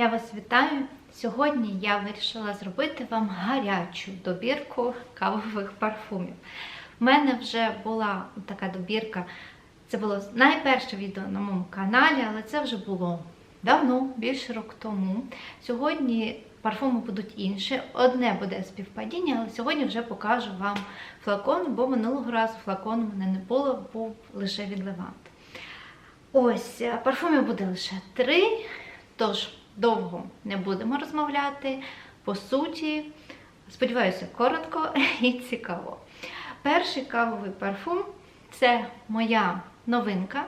Я вас вітаю. Сьогодні я вирішила зробити вам гарячу добірку кавових парфумів. У мене вже була така добірка. Це було найперше відео на моєму каналі, але це вже було давно, більше року тому. Сьогодні парфуми будуть інші. Одне буде співпадіння, але сьогодні вже покажу вам флакон, бо минулого разу флакону в мене не було, був лише від Левант. Ось, е, парфумів буде лише три, тож довго не будемо розмовляти. По суті, сподіваюся, коротко і цікаво. Перший кавовий парфум це моя новинка.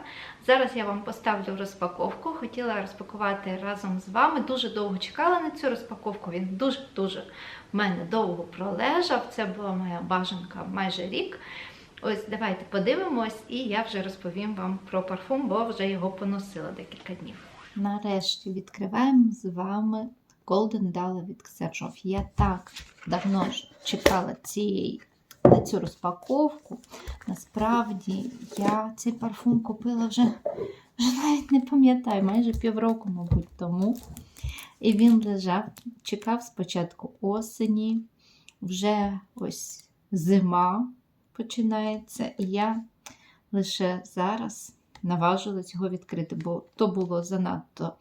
Зараз я вам поставлю розпаковку. Хотіла розпакувати разом з вами. Дуже довго чекала на цю розпаковку. Він дуже-дуже в мене довго пролежав. Це була моя бажанка майже рік. Ось давайте подивимось, і я вже розповім вам про парфум, бо вже його поносила декілька днів. Нарешті відкриваємо з вами Golden Dollar від Ксержов. Я так давно чекала цієї на цю розпаковку. Насправді я цей парфум купила вже, вже навіть не пам'ятаю, майже півроку, мабуть, тому. І він лежав, чекав спочатку осені, вже ось зима починається, і я лише зараз наважилась його відкрити, бо то було занадто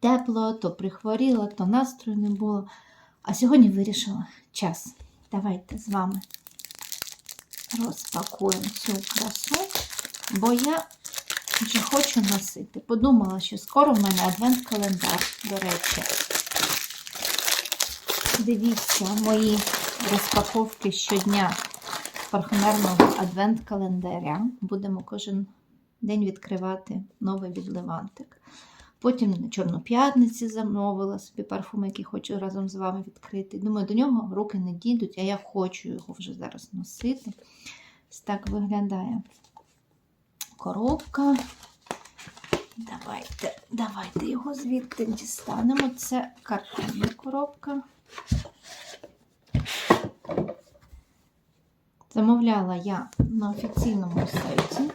тепло, то прихворіла, то настрою не було. А сьогодні вирішила час. Давайте з вами розпакуємо цю красу, бо я вже хочу носити. Подумала, що скоро в мене адвент-календар, до речі. Дивіться мої розпаковки щодня парфумерного адвент-календаря. Будемо кожен день відкривати новий відливантик. Потім на Чорну п'ятниці замовила собі парфум, який хочу разом з вами відкрити. Думаю, до нього руки не дійдуть, а я хочу його вже зараз носити. Так виглядає коробка. Давайте, давайте його звідти дістанемо. Це картонна коробка. Замовляла я на офіційному сайті.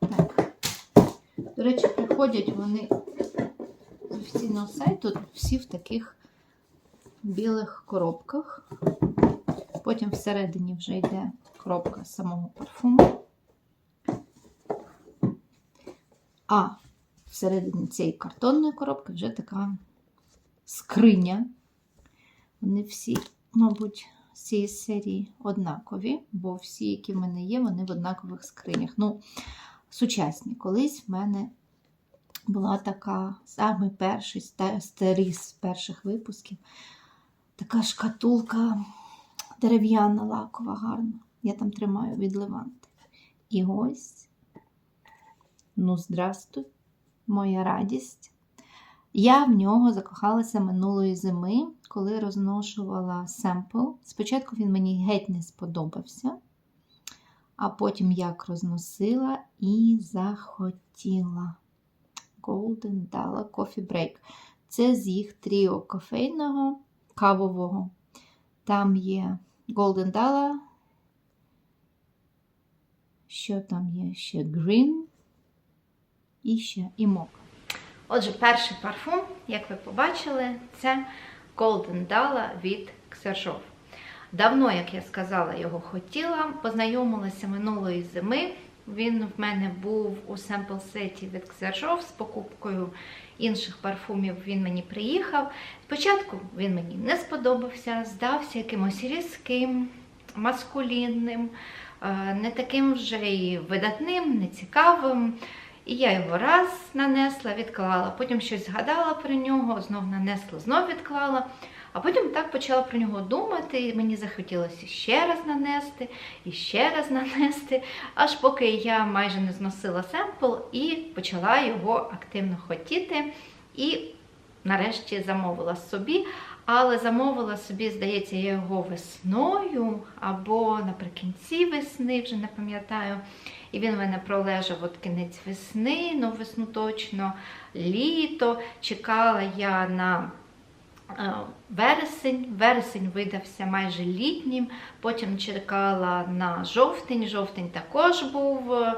Так. До речі, приходять вони з офіційного сайту всі в таких білих коробках. Потім всередині вже йде коробка самого парфуму. А всередині цієї картонної коробки вже така скриня. Вони всі, мабуть, з цієї серії однакові, бо всі, які в мене є, вони в однакових скринях. Ну, сучасні. Колись в мене була така самий перший старий з перших випусків. Така шкатулка дерев'яна, лакова, гарна. Я там тримаю від Леванти. І ось, ну, здрастуй, моя радість. Я в нього закохалася минулої зими, коли розношувала семпл. Спочатку він мені геть не сподобався, а потім як розносила і захотіла. Golden Dala Coffee Break. Це з їх тріо кофейного, кавового. Там є Golden Dala. Що там є? Ще Green і ще і Mocha. Отже, перший парфум, як ви побачили, це Golden Dala від Ксержов. Давно, як я сказала, його хотіла. Познайомилася минулої зими. Він в мене був у семпл-сеті від Ксержов з покупкою інших парфумів. Він мені приїхав. Спочатку він мені не сподобався, здався якимось різким, маскулінним, не таким вже і видатним, нецікавим. І я його раз нанесла, відклала, потім щось згадала про нього, знов нанесла, знов відклала. А потім так почала про нього думати, і мені захотілося ще раз нанести, і ще раз нанести, аж поки я майже не зносила семпл і почала його активно хотіти. І нарешті замовила собі. Але замовила собі, здається, я його весною або наприкінці весни, вже не пам'ятаю. І він в мене пролежав от кінець весни, ну весну точно, літо. Чекала я на вересень. Вересень видався майже літнім, потім чекала на жовтень. Жовтень також був е,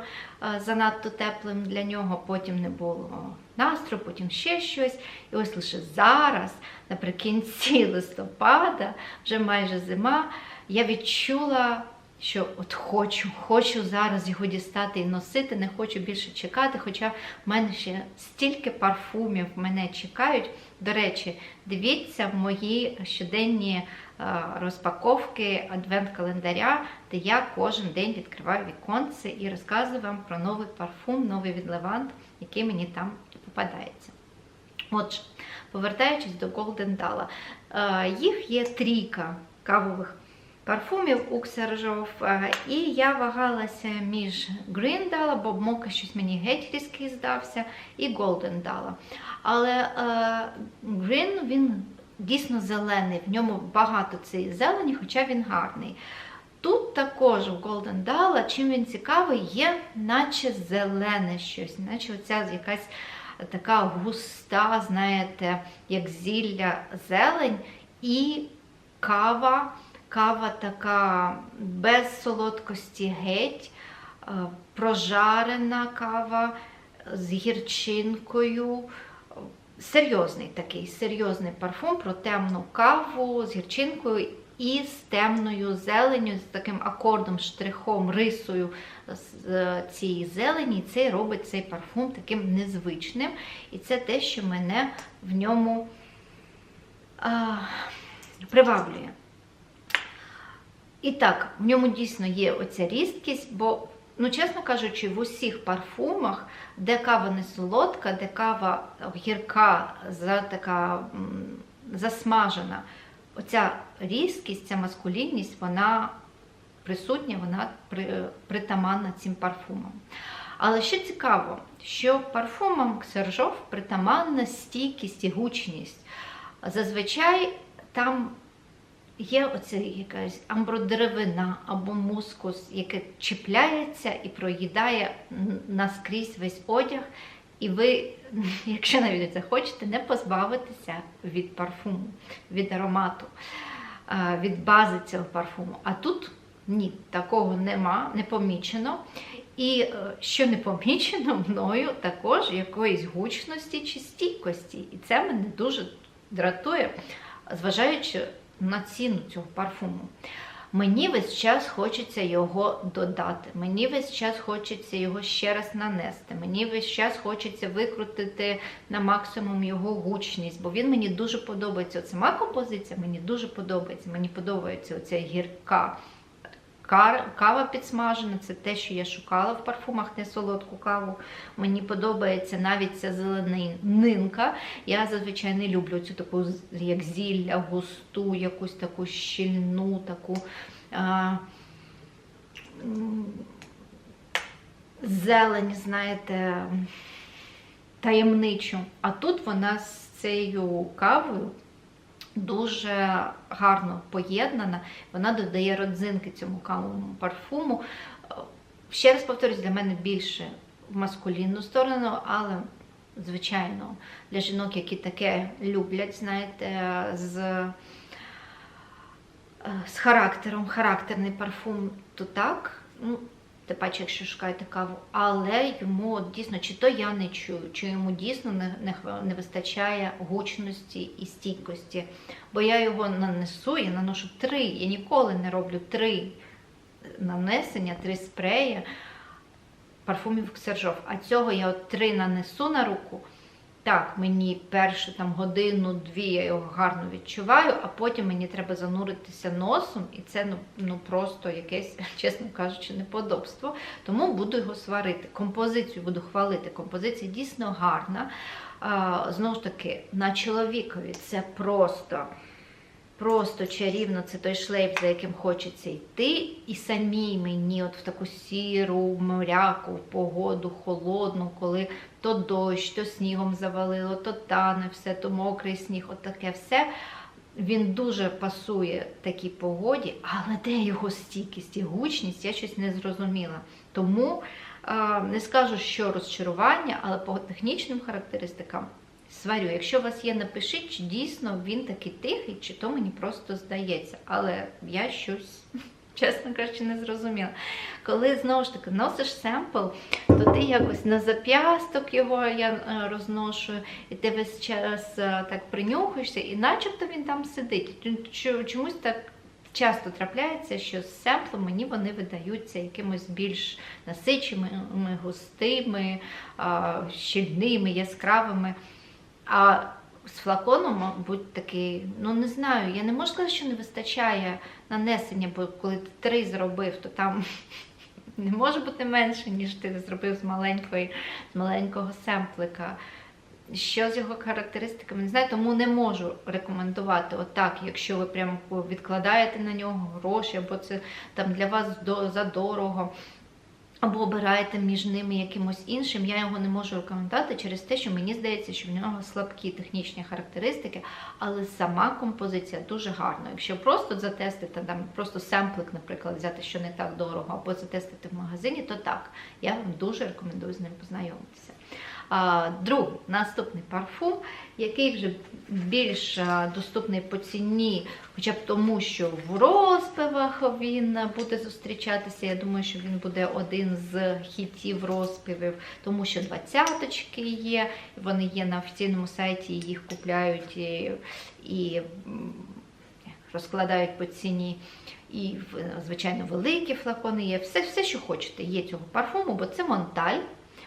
занадто теплим для нього, потім не було настрою, потім ще щось. І ось лише зараз, наприкінці листопада, вже майже зима, я відчула. Що от хочу, хочу зараз його дістати і носити, не хочу більше чекати. Хоча в мене ще стільки парфумів мене чекають. До речі, дивіться в мої щоденні е, розпаковки адвент-календаря, де я кожен день відкриваю віконце і розказую вам про новий парфум, новий від Левант, який мені там попадається. Отже, повертаючись до Dala, е, їх є трійка кавових парфумів у Ксержов. Е, І я вагалася між Dala, бо Мока щось мені геть різкий здався, і Dala. Але е, Green він дійсно зелений, в ньому багато цієї зелені, хоча він гарний. Тут також в Golden Dala, чим він цікавий, є наче зелене щось, наче оця якась така густа, знаєте, як зілля зелень і кава. Кава така без солодкості геть, е, прожарена кава з гірчинкою. Серйозний такий серйозний парфум про темну каву з гірчинкою і з темною зеленю, з таким акордом, штрихом, рисою з цієї зелені. І це робить цей парфум таким незвичним. І це те, що мене в ньому а, приваблює. І так, в ньому дійсно є оця різкість, бо, ну, чесно кажучи, в усіх парфумах, де кава не солодка, де кава гірка, за, така засмажена, оця різкість, ця маскулінність, вона присутня, вона при, притаманна цим парфумам. Але що цікаво, що парфумам Ксержов притаманна стійкість і гучність. Зазвичай там є оця якась амбродеревина або мускус, яке чіпляється і проїдає наскрізь весь одяг. І ви, якщо навіть захочете, не позбавитеся від парфуму, від аромату, від бази цього парфуму. А тут ні, такого нема, не помічено. І е, що не помічено мною, також якоїсь гучності чи стійкості. І це мене дуже дратує, зважаючи на ціну цього парфуму. Мені весь час хочеться його додати. Мені весь час хочеться його ще раз нанести. Мені весь час хочеться викрутити на максимум його гучність, бо він мені дуже подобається. Сама композиція мені дуже подобається. Мені подобається оця гірка Кава підсмажена, це те, що я шукала в парфумах, не солодку каву. Мені подобається навіть ця зеленинка. Я зазвичай не люблю цю таку, як зілля, густу, якусь таку щільну, таку а, зелень, знаєте, таємничу. А тут вона з цією кавою дуже гарно поєднана, вона додає родзинки цьому кавовому парфуму. Ще раз повторюсь, для мене більше в маскулінну сторону, але, звичайно, для жінок, які таке люблять, знаєте, з з характером, характерний парфум, то так. ну, тим паче, якщо шукаєте каву, але йому дійсно, чи то я не чую, чи йому дійсно не, не, не вистачає гучності і стійкості. Бо я його нанесу, я наношу три. Я ніколи не роблю три нанесення, три спреї парфумів Ксержов. А цього я от три нанесу на руку. Так, мені першу там годину-дві я його гарно відчуваю, а потім мені треба зануритися носом, і це ну, ну просто якесь, чесно кажучи, неподобство. Тому буду його сварити. Композицію буду хвалити. Композиція дійсно гарна. А, Знову ж таки, на чоловікові це просто. Просто чарівно це той шлейф, за яким хочеться йти. І самій мені, от в таку сіру, моряку, погоду, холодну, коли то дощ, то снігом завалило, то тане все, то мокрий сніг, от таке все. Він дуже пасує такій погоді, але де його стійкість і гучність, я щось не зрозуміла. Тому е, не скажу, що розчарування, але по технічним характеристикам сварю. Якщо у вас є, напишіть, чи дійсно він такий тихий, чи то мені просто здається. Але я щось, чесно кажучи, не зрозуміла. Коли знову ж таки носиш семпл, то ти якось на зап'ясток його я е, розношую, і ти весь час е, так принюхуєшся, і начебто він там сидить. Чомусь так часто трапляється, що з семплом мені вони видаються якимось більш насиченими, густими, щільними, яскравими. А з флаконом, мабуть, такий, ну не знаю, я не можу сказати, що не вистачає нанесення, бо коли ти три зробив, то там не може бути менше, ніж ти зробив з маленької, з маленького семплика. Що з його характеристиками, не знаю, тому не можу рекомендувати отак, якщо ви прямо відкладаєте на нього гроші, або це там для вас до- задорого, або обираєте між ними якимось іншим. Я його не можу рекомендувати через те, що мені здається, що в нього слабкі технічні характеристики, але сама композиція дуже гарна. Якщо просто затестити, там просто семплик, наприклад, взяти, що не так дорого, або затестити в магазині, то так, я вам дуже рекомендую з ним познайомитися. Другий наступний парфум, який вже більш доступний по ціні, хоча б тому, що в розпивах він буде зустрічатися. Я думаю, що він буде один з хітів розпивів, тому що двадцяточки є, вони є на офіційному сайті, їх купляють і, і розкладають по ціні. І, звичайно, великі флакони є. Все, все, що хочете, є цього парфуму, бо це Монталь.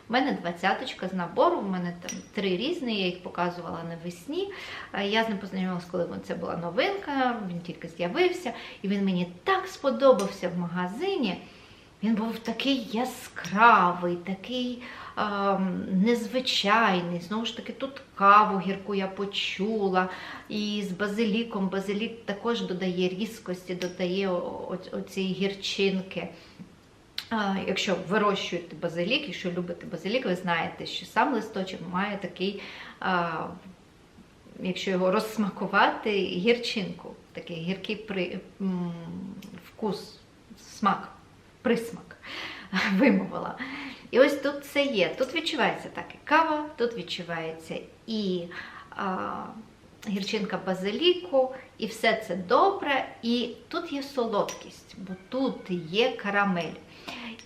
У мене двадцяточка з набору, у мене там три різні, я їх показувала навесні. Е, Я з ним познайомилася, коли це була новинка, він тільки з'явився, і він мені так сподобався в магазині. Він був такий яскравий, такий ем, незвичайний. Знову ж таки, тут каву гірку я почула. І з базиліком. Базилік також додає різкості, додає оцієї гірчинки. Якщо вирощуєте базилік, якщо любите базилік, ви знаєте, що сам листочок має такий, якщо його розсмакувати, гірчинку, такий гіркий при, вкус, смак, присмак вимовила. І ось тут це є. Тут відчувається так і кава, тут відчувається і а, гірчинка базиліку, і все це добре. І тут є солодкість, бо тут є карамель.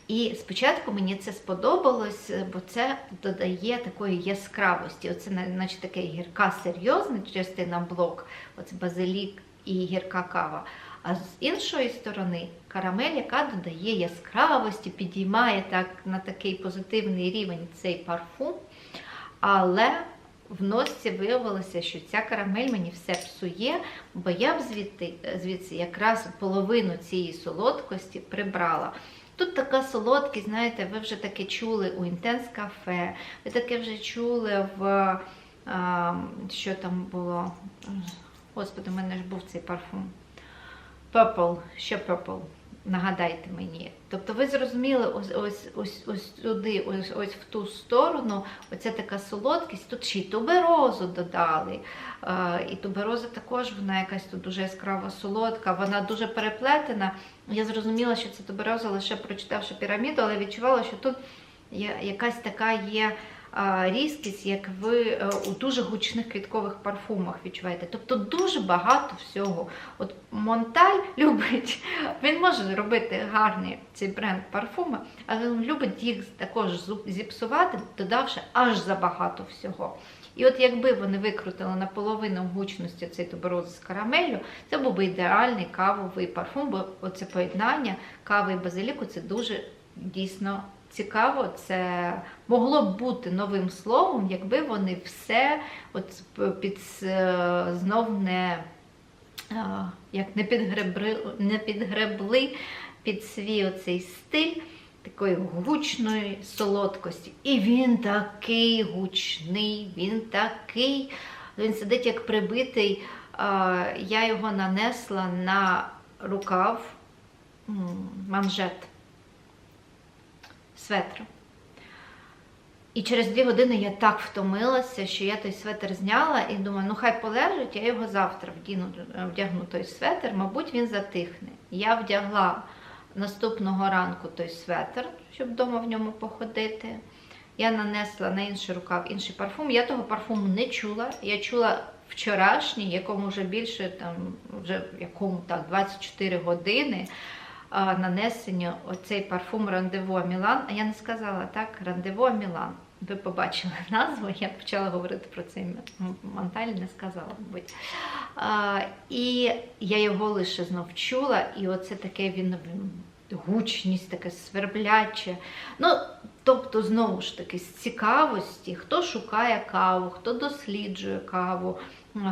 І спочатку мені це сподобалось, бо це додає такої яскравості. Оце на- наче така гірка серйозна частина блок, оце базилік і гірка кава. А з іншої сторони карамель, яка додає яскравості, підіймає так на такий позитивний рівень цей парфум. Але в носці виявилося, що ця карамель мені все псує, бо я б звідти, звідси якраз половину цієї солодкості прибрала. Тут така солодкість, знаєте, ви вже таке чули у Інтенс кафе, ви таке вже чули в що там було. Господи, у мене ж був цей парфум. Purple, ще Purple? Нагадайте мені. Тобто ви зрозуміли ось ось ось ось туди, ось ось в ту сторону. Оця така солодкість. Тут ще й туберозу додали. Е, і тубероза також вона якась тут дуже яскрава солодка, вона дуже переплетена. Я зрозуміла, що це тубероза лише прочитавши піраміду, але відчувала, що тут якась така є різкість, як ви е, у дуже гучних квіткових парфумах відчуваєте. Тобто дуже багато всього. От Монталь любить, він може робити гарний цей бренд парфуми, але він любить їх також зіпсувати, додавши аж забагато всього. І от якби вони викрутили наполовину гучності цей тубероз з карамеллю, це був би ідеальний кавовий парфум, бо оце поєднання кави і базиліку це дуже дійсно цікаво. Це могло б бути новим словом, якби вони все от під е, знов не, е, як не підгребли, не підгребли під свій оцей стиль такої гучної солодкості. І він такий гучний, він такий, він сидить як прибитий. Я його нанесла на рукав манжет светра. І через дві години я так втомилася, що я той светр зняла і думаю, ну хай полежить, я його завтра вдіну, вдягну той светр, мабуть, він затихне. Я вдягла наступного ранку той светр, щоб вдома в ньому походити. Я нанесла на інший рукав інший парфум. Я того парфуму не чула. Я чула вчорашній, якому вже більше там, вже якому так, 24 години а, нанесення оцей парфум Рандево Мілан. А я не сказала так, Рандево Мілан. Ви побачили назву, я почала говорити про цей м- Монталь, не сказала, мабуть. А, і я його лише знов чула, і оце таке він, гучність, таке свербляче. Ну, тобто, знову ж таки, з цікавості, хто шукає каву, хто досліджує каву,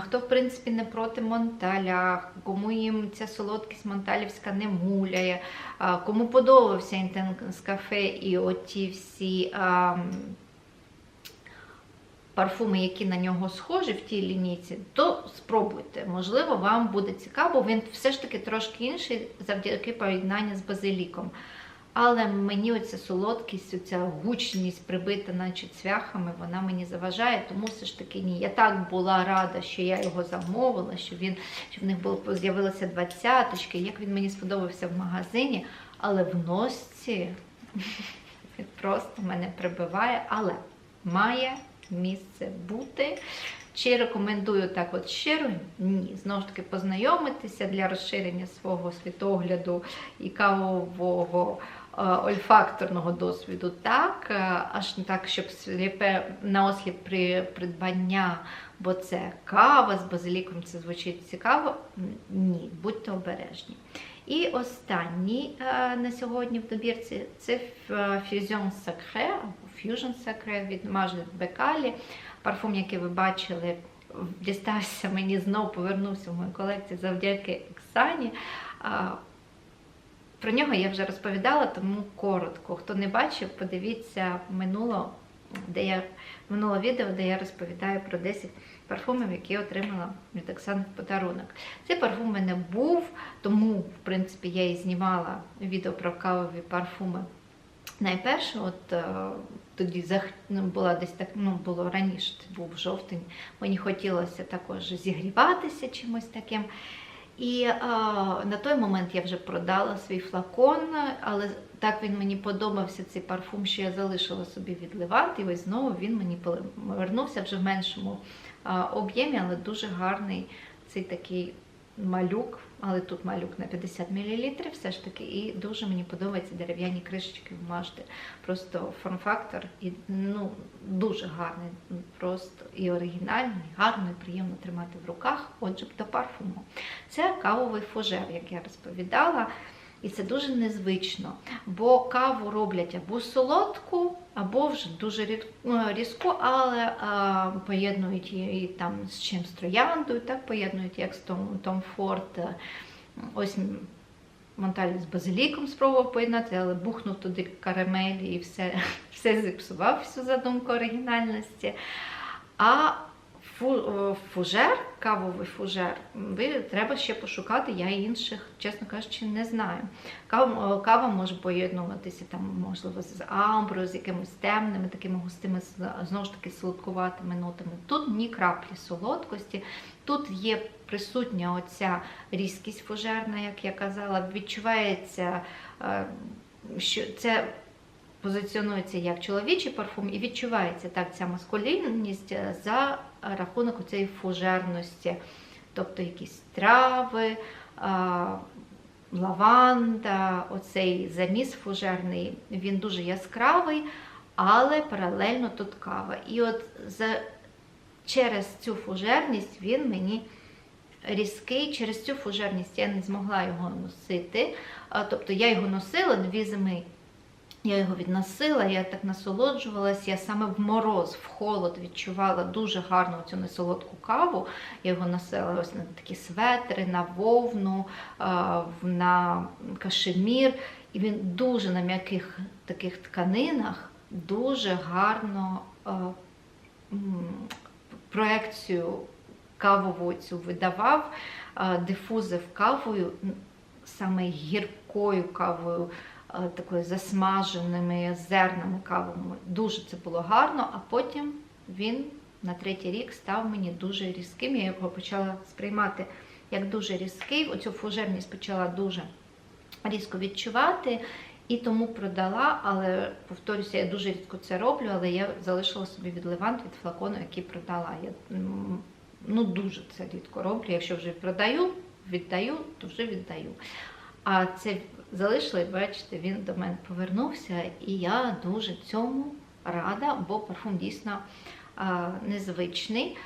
хто, в принципі, не проти Монталя, кому їм ця солодкість монталівська не муляє, кому подобався інтенс кафе і оті всі. А, парфуми, які на нього схожі в тій лінійці, то спробуйте. Можливо, вам буде цікаво, він все ж таки трошки інший завдяки поєднанню з базиліком. Але мені оця солодкість, оця гучність прибита, наче цвяхами, вона мені заважає, тому все ж таки ні. Я так була рада, що я його замовила, що він що в них було з'явилося двадцяточки, як він мені сподобався в магазині, але в носці він просто мене прибиває, але має місце бути. Чи рекомендую так от щиро? Ні. Знову ж таки, познайомитися для розширення свого світогляду і кавового ольфакторного досвіду. Так, е, аж не так, щоб сліпе наосліп при придбання, бо це кава з базиліком, це звучить цікаво. Ні, будьте обережні. І останній е, на сьогодні в добірці це е, Fusion Sacré або Fusion Sacré від Мажет Бекалі. Парфум, який ви бачили, дістався мені знову, повернувся в мою колекцію завдяки Оксані. Про нього я вже розповідала, тому коротко. Хто не бачив, подивіться минуло, де я, минуле відео, де я розповідаю про 10 парфумів, які отримала від Оксани в подарунок. Цей парфум у мене був, тому, в принципі, я і знімала відео про кавові парфуми. Найперше, от е, тоді зах... ну, була десь так, ну було раніше, був жовтень. Мені хотілося також зігріватися чимось таким. І е, на той момент я вже продала свій флакон, але так він мені подобався цей парфум, що я залишила собі відливати. І ось знову він мені повернувся вже в меншому е, об'ємі, але дуже гарний цей такий малюк. Але тут малюк на 50 мл все ж таки, і дуже мені подобаються дерев'яні кришечки в Мажди. Просто форм-фактор і ну, дуже гарний, просто і оригінальний, гарно і приємно тримати в руках, отже, до парфуму. Це кавовий фужер, як я розповідала. І це дуже незвично, бо каву роблять або солодку, або вже дуже ну, різку, але а, поєднують її там з чимсь трояндою, так поєднують як з Том, Том Форд. Ось Монталь з базиліком спробував поєднати, але бухнув туди карамелі і все, все зіпсував всю задумку оригінальності. А фужер, кавовий фужер, ви треба ще пошукати. Я інших, чесно кажучи, не знаю. Кава, кава може поєднуватися там, можливо, з амброю, з якимись темними, такими густими, знову ж таки, солодкуватими нотами. Тут ні краплі солодкості. Тут є присутня оця різкість фужерна, як я казала, відчувається, е, що це позиціонується як чоловічий парфум, і відчувається так ця маскулінність е, за рахунок цієї фужерності, тобто якісь трави, лаванда, оцей заміс фужерний, він дуже яскравий, але паралельно тут кава. І от за, через цю фужерність він мені різкий, через цю фужерність я не змогла його носити. Тобто я його носила дві зими. Я його відносила, я так насолоджувалася. Я саме в мороз, в холод відчувала дуже гарну цю несолодку каву. Я його носила ось на такі светри, на вовну, на кашемір. І він дуже на м'яких таких тканинах дуже гарно проекцію кавову цю видавав, дифузив кавою, саме гіркою кавою такою засмаженими зернами кавами. Дуже це було гарно, а потім він на третій рік став мені дуже різким. Я його почала сприймати як дуже різкий. Оцю фужерність почала дуже різко відчувати. І тому продала, але повторюся, я дуже рідко це роблю, але я залишила собі від Левант, від флакону, який продала. Я ну, дуже це рідко роблю. Якщо вже продаю, віддаю, то вже віддаю. А це залишила, і бачите, він до мене повернувся, і я дуже цьому рада, бо парфум дійсно а, незвичний.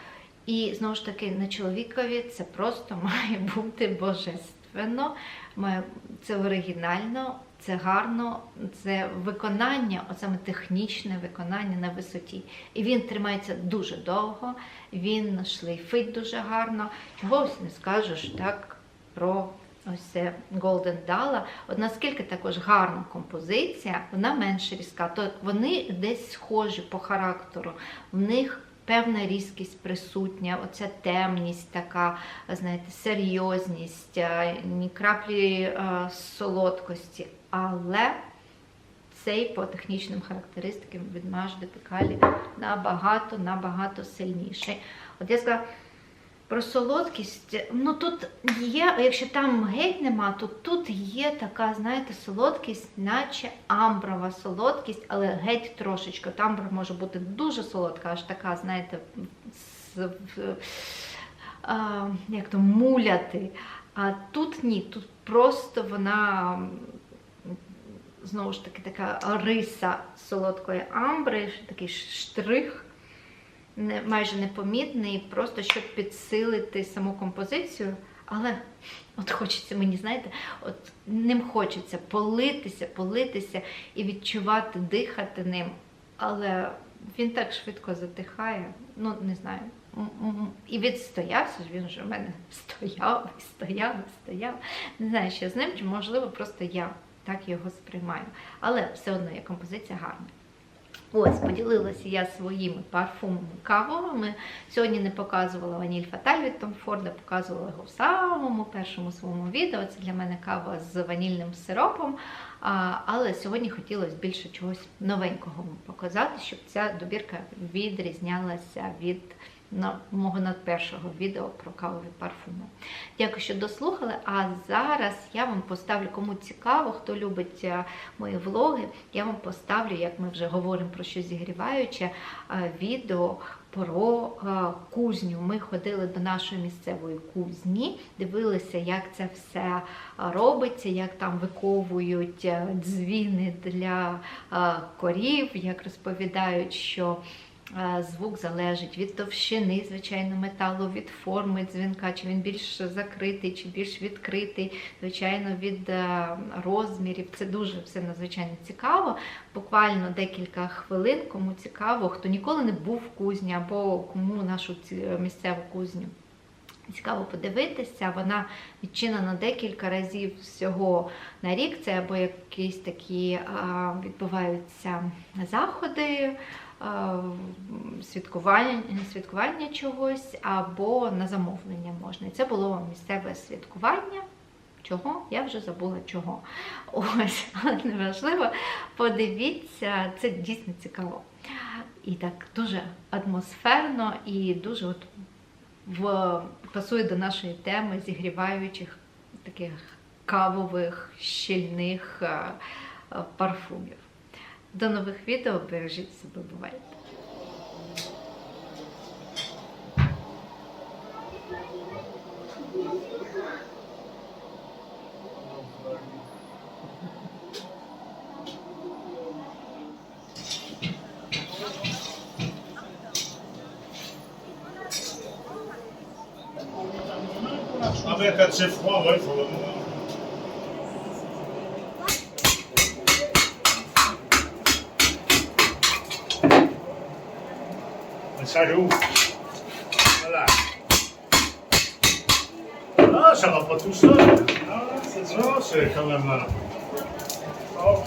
І знову ж таки, на чоловікові це просто має бути божественно, має, це оригінально, це гарно, це виконання, от саме технічне виконання на висоті. І він тримається дуже довго, він шлейфить дуже гарно. Чогось не скажеш так про ось це Golden Dala. От наскільки також гарна композиція, вона менш різка, то вони десь схожі по характеру. В них певна різкість присутня, оця темність, така, знаєте, серйозність, е, ні краплі е, солодкості. Але цей по технічним характеристикам від Маж де Пекалі набагато, набагато сильніший. От я сказала, про солодкість, ну тут є, якщо там геть нема, то тут є така, знаєте, солодкість, наче амброва солодкість, але геть трошечки. От амбра може бути дуже солодка, аж така, знаєте, з, а, як то муляти. А тут ні, тут просто вона знову ж таки така риса солодкої амбри, такий штрих майже непомітний, просто щоб підсилити саму композицію. Але от хочеться мені, знаєте, от ним хочеться политися, политися і відчувати, дихати ним. Але він так швидко затихає, ну не знаю. І відстоявся ж, він вже в мене стояв, стояв, стояв. Не знаю, що з ним, чи можливо, просто я так його сприймаю. Але все одно є композиція гарна. Ось, поділилася я своїми парфумами кавовими. Сьогодні не показувала ваніль Фаталь від Том Форда, показувала його в самому першому своєму відео. Це для мене кава з ванільним сиропом. А, але сьогодні хотілося більше чогось новенького вам показати, щоб ця добірка відрізнялася від на, мого надпершого відео про кавові парфуми. Дякую, що дослухали. А зараз я вам поставлю, кому цікаво, хто любить е, мої влоги, я вам поставлю, як ми вже говоримо про щось зігріваюче, е, відео про е, кузню. Ми ходили до нашої місцевої кузні, дивилися, як це все робиться, як там виковують дзвіни для корів, як розповідають, що звук залежить від товщини, звичайно, металу, від форми дзвінка, чи він більш закритий, чи більш відкритий, звичайно, від е, розмірів. Це дуже все надзвичайно цікаво. Буквально декілька хвилин, кому цікаво, хто ніколи не був в кузні, або кому нашу місцеву кузню. Цікаво подивитися, вона відчинена декілька разів всього на рік. Це або якісь такі відбуваються заходи, святкування, святкування чогось, або на замовлення можна. І це було місцеве святкування. Чого? Я вже забула чого. Ось, але неважливо. Подивіться, це дійсно цікаво. І так дуже атмосферно і дуже от в, пасує до нашої теми зігріваючих таких кавових, щільних е, е, парфумів. До нових відео, бережіть себе, бувайте! Ah ben quand c'est froid, ouais, j'ouvre. Voilà. Ah, ça va pas tout seul. Ah, c'est ça, c'est quand même... Oh.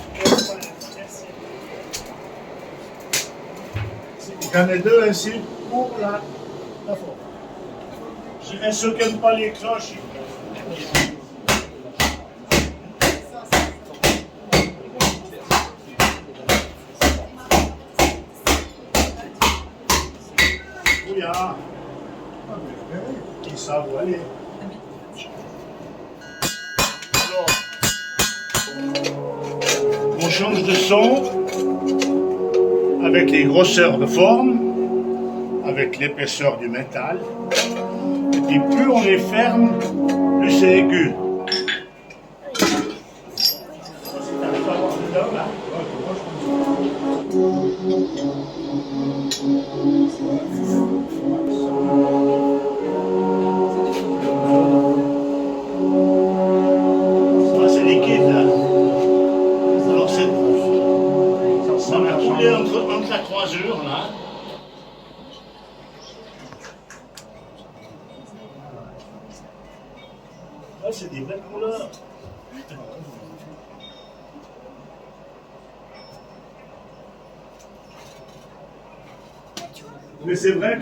J'en ai deux ainsi pour la, la forme. Ceux qui n'aiment pas les cloches, Alors, change de son avec les grosseurs de forme, avec l'épaisseur du métal. Et puis plus on est ferme, plus c'est aigu.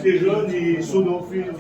déjà des sonophiles